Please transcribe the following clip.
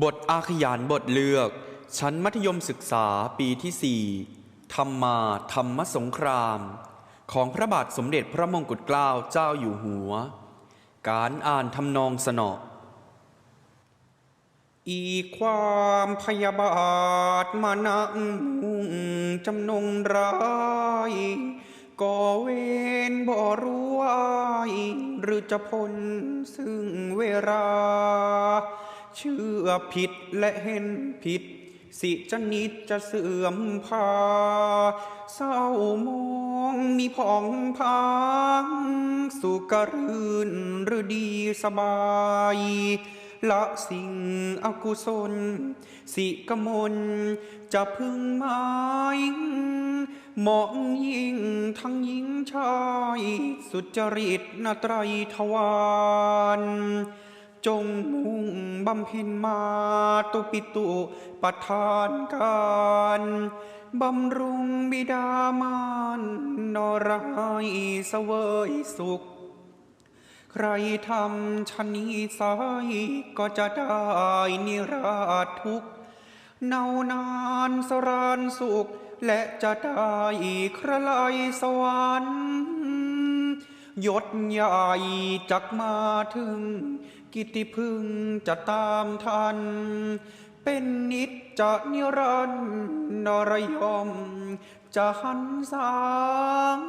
บทอาขยานบทเลือก ชั้นมัธยมศึกษาปีที่4ธรรมาธรรมสงคราม ของพระบาทสมเด็จพระมงกุฎเกล้าเจ้าอยู่หัว การอ่านทำนองสนออีความพยาบาทมานังมุ่งจำนงร้ายก่อเวรบ่รู้ว่าหรือจะพ้นซึ่งเวลา เชื่อผิดและเห็นผิด สิจะนิดจะเสื่อมพา เศร้ามองมีผ่องพังสุกรื่นหรือดีสบายละสิ่งอกุศล สิกมลจะพึงหมายเหมาะยิ่งทั้งหญิงชาย สุจริตนาไตรทวาร จงมุ่งบำเพ็ญมาตุปิตุประทานการบำรุงบิดามารนรายเสวยสุข ใครทำชนนี้สายก็จะได้นิราชทุกเนานานสรานสุข และจะได้ครลายสวรรค์ ยศใหญ่จักมาถึง กิติพึงจะตามทัน เป็นนิจจะนิรันดร์นรยม จะหันสาง